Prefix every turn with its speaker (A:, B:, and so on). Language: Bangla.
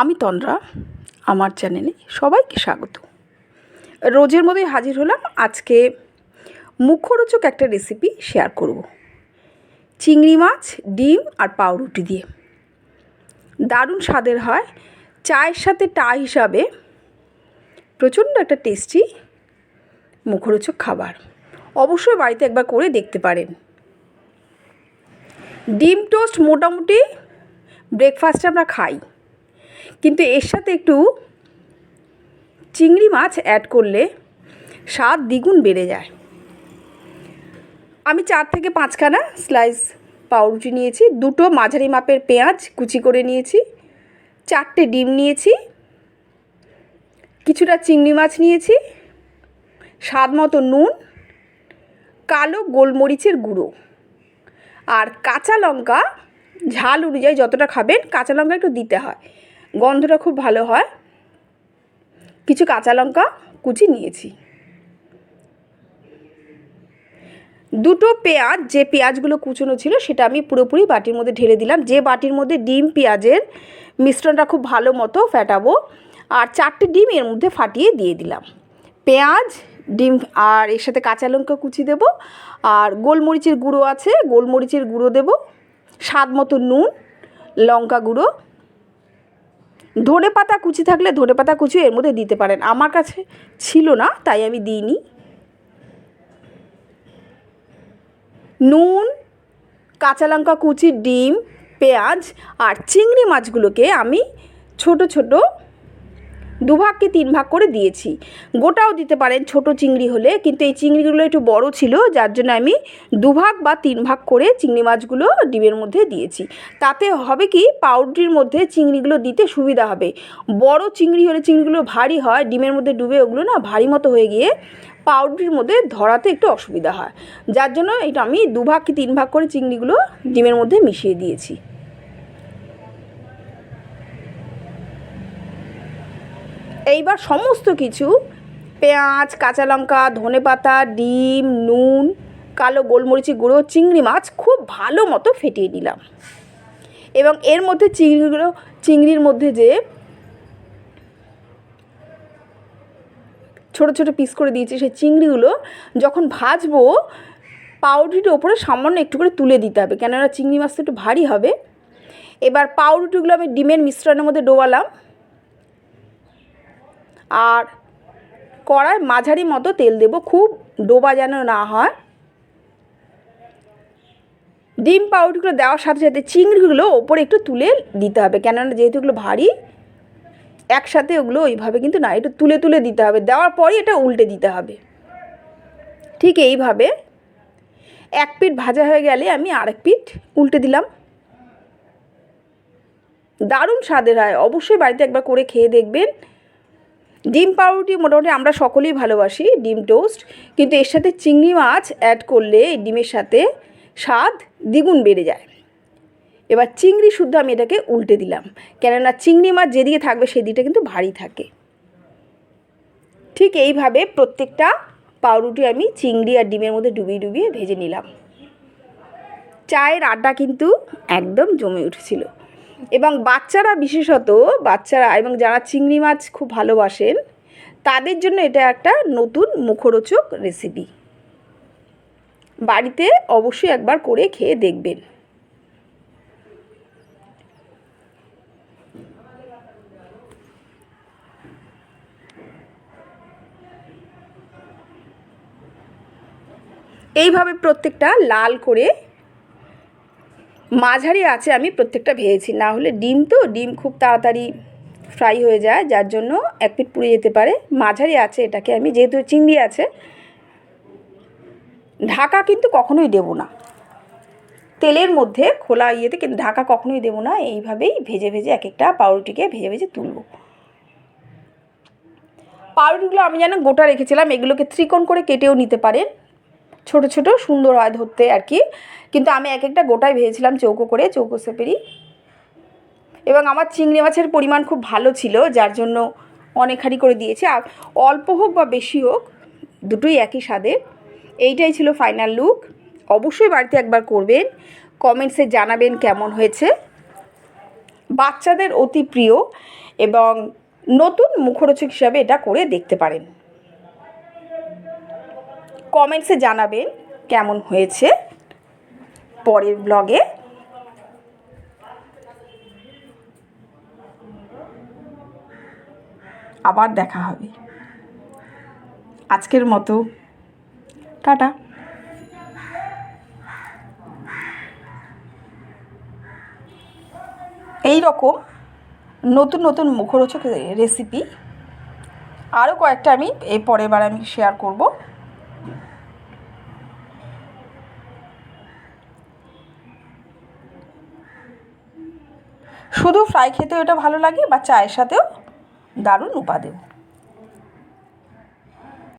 A: আমি তন্দ্রা, আমার চ্যানেলে সবাইকে স্বাগত। রোজের মতোই হাজির হলাম আজকে মুখরোচক একটা রেসিপি শেয়ার করব। চিংড়ি মাছ, ডিম আর পাউরুটি দিয়ে। দারুণ স্বাদের হয়, চায়ের সাথে টা হিসাবে প্রচণ্ড একটা টেস্টি মুখরোচক খাবার। অবশ্যই বাড়িতে একবার করে দেখতে পারেন। ডিম টোস্ট মোটামুটি ব্রেকফাস্টে আমরা খাই। কিন্তু এর সাথে একটু চিংড়ি মাছ অ্যাড করলে স্বাদ দ্বিগুণ বেড়ে যায়। আমি চার থেকে পাঁচখানা স্লাইস পাউরুটি নিয়েছি, দুটো মাঝারি মাপের পেঁয়াজ কুচি করে নিয়েছি, চারটে ডিম নিয়েছি, কিছুটা চিংড়ি মাছ নিয়েছি, স্বাদ মতো নুন, কালো গোলমরিচের গুঁড়ো আর কাঁচা লঙ্কা, ঝাল অনুযায়ী যতটা খাবেন কাঁচা লঙ্কা একটু দিতে হয়। গন্ধটা খুব ভালো হয়। কিছু কাঁচা লঙ্কা কুচি নিয়েছি। দুটো পেঁয়াজ, যে পেঁয়াজগুলো কুচনো ছিল সেটা আমি পুরোপুরি বাটির মধ্যে ঢেলে দিলাম। যে বাটির মধ্যে ডিম পেঁয়াজের মিশ্রণটা খুব ভালো মতো ফেটাবো, আর চারটে ডিম এর মধ্যে ফাটিয়ে দিয়ে দিলাম। পেঁয়াজ, ডিম, আর এর সাথে কাঁচা লঙ্কা কুচি দেবো, আর গোলমরিচের গুঁড়ো আছে, গোলমরিচের গুঁড়ো দেবো, স্বাদ মতো নুন, লঙ্কা গুঁড়ো ধনে পাতা কুচি থাকলে ধনে পাতা কুচি এর মধ্যে দিতে পারেন। আমার কাছে ছিল না, তাই আমি দিইনি। নুন, কাঁচা লঙ্কা কুচি, ডিম, পেঁয়াজ আর চিংড়ি মাছগুলোকে আমি ছোট ছোট দুভাগ কি তিন ভাগ করে দিয়েছি। গোটাও দিতে পারেন ছোট চিংড়ি হলে, কিন্তু এই চিংড়িগুলো একটু বড় ছিল, যার জন্য আমি দুভাগ বা তিন ভাগ করে চিংড়ি মাছগুলো ডিমের মধ্যে দিয়েছি। তাতে হবে কি, পাউরুটির মধ্যে চিংড়িগুলো দিতে সুবিধা হবে। বড় চিংড়ি হলে চিংড়িগুলো ভারী হয়, ডিমের মধ্যে ডুবে ওগুলো না ভারী মতো হয়ে গিয়ে পাউরুটির মধ্যে ধরাতে একটু অসুবিধা হয়। যার জন্য এটা আমি দুভাগ কি তিন ভাগ করে চিংড়িগুলো ডিমের মধ্যে মিশিয়ে দিয়েছি। এইবার সমস্ত কিছু, পেঁয়াজ, কাঁচা লঙ্কা, ধনে পাতা, ডিম, নুন, কালো গোলমরিচি গুঁড়ো, চিংড়ি মাছ খুব ভালো মতো ফেটিয়ে নিলাম। এবং এর মধ্যে চিংড়িগুলো, চিংড়ির মধ্যে যে ছোটো ছোটো পিস করে দিয়েছি, সেই চিংড়িগুলো যখন ভাজবো, পাউরুটির ওপরে সামান্য একটু করে তুলে দিতে হবে। কেননা চিংড়ি মাছ তো একটু ভারী হবে। এবার পাউরুটিগুলো আমি ডিমের মিশ্রণের মধ্যে ডোবালাম। আর কড়ায় মাঝারি মতো তেল দেব, খুব ডোবা যেন না হয়। ডিম পাউরুটিগুলো দেওয়ার সাথে সাথে চিংড়িগুলো ওপরে একটু তুলে দিতে হবে, কেননা যেহেতু এগুলো ভারী, একসাথে ওগুলো ওইভাবে কিন্তু না, একটু তুলে তুলে দিতে হবে। দেওয়ার পরই এটা উল্টে দিতে হবে। ঠিক এইভাবে এক পিঠ ভাজা হয়ে গেলে আমি আরেক পিঠ উল্টে দিলাম। দারুণ স্বাদের হয়, অবশ্যই বাড়িতে একবার করে খেয়ে দেখবেন। ডিম পাউরুটি মোটামুটি আমরা সকলেই ভালোবাসি, ডিম টোস্ট। কিন্তু এর সাথে চিংড়ি মাছ অ্যাড করলে এই ডিমের সাথে স্বাদ দ্বিগুণ বেড়ে যায়। এবার চিংড়ি শুদ্ধ আমি এটাকে উল্টে দিলাম। কেননা চিংড়ি মাছ যেদিকে থাকবে সেদিকটা কিন্তু ভারী থাকে। ঠিক এইভাবে প্রত্যেকটা পাউরুটি আমি চিংড়ি আর ডিমের মধ্যে ডুবিয়ে ডুবিয়ে ভেজে নিলাম। চায়ের আড্ডা কিন্তু একদম জমে উঠেছিল। এবং বাচ্চারা বিশেষত, বাচ্চারা এবং যারা চিংড়ি মাছ খুব ভালোবাসেন, তাদের জন্য এটা একটা নতুন মুখরোচক রেসিপি বাড়িতে অবশ্যই একবার করে খেয়ে দেখবেন। এইভাবে প্রত্যেকটা লাল করে মাঝারি আছে, আমি প্রত্যেকটা ভেজেছি। না হলে ডিম তো, ডিম খুব তাড়াতাড়ি ফ্রাই হয়ে যায়, যার জন্য এক পিঠ পুড়ে যেতে পারে। মাঝারি আছে এটাকে আমি, যেহেতু চিংড়ি আছে, ঢাকা কিন্তু কখনোই দেবো না। তেলের মধ্যে খোলা ইয়েতে কিন্তু ঢাকা কখনোই দেবো না, এইভাবেই ভেজে ভেজে এক একটা পাউরুটিকে ভেজে ভেজে তুলব। পাউরুটিগুলো আমি যেন গোটা রেখেছিলাম, এগুলোকে ত্রিকোণ করে কেটেও নিতে পারেন। ছোট ছোট সুন্দর হয় ধরতে আর কি। কিন্তু আমি এক একটা গোটায় ভেজেছিলাম চৌকো করে, চৌকো সেপেরই এবং আমার চিংড়ি মাছের পরিমাণ খুব ভালো ছিল, যার জন্য অনেক হাঁড়ি করে দিয়েছে। আর অল্প হোক বা বেশি হোক, দুটোই একই স্বাদের এইটাই ছিল ফাইনাল লুক অবশ্যই বাড়িতে একবার করবেন। কমেন্টসে জানাবেন কেমন হয়েছে। বাচ্চাদের অতি প্রিয় এবং নতুন মুখরোচক হিসাবে এটা করে দেখতে পারেন। কমেন্টসে জানাবেন কেমন হয়েছে পরের ব্লগে আবার দেখা হবে। আজকের মতো। টাটা। এই রকম নতুন নতুন মুখরোচক রেসিপি আরও কয়েকটা আমি এর পরের বার আমি শেয়ার করব। শুধু ফ্রাই খেতেও এটা ভালো লাগে বা চায়ের সাথেও দারুণ উপাদেয়।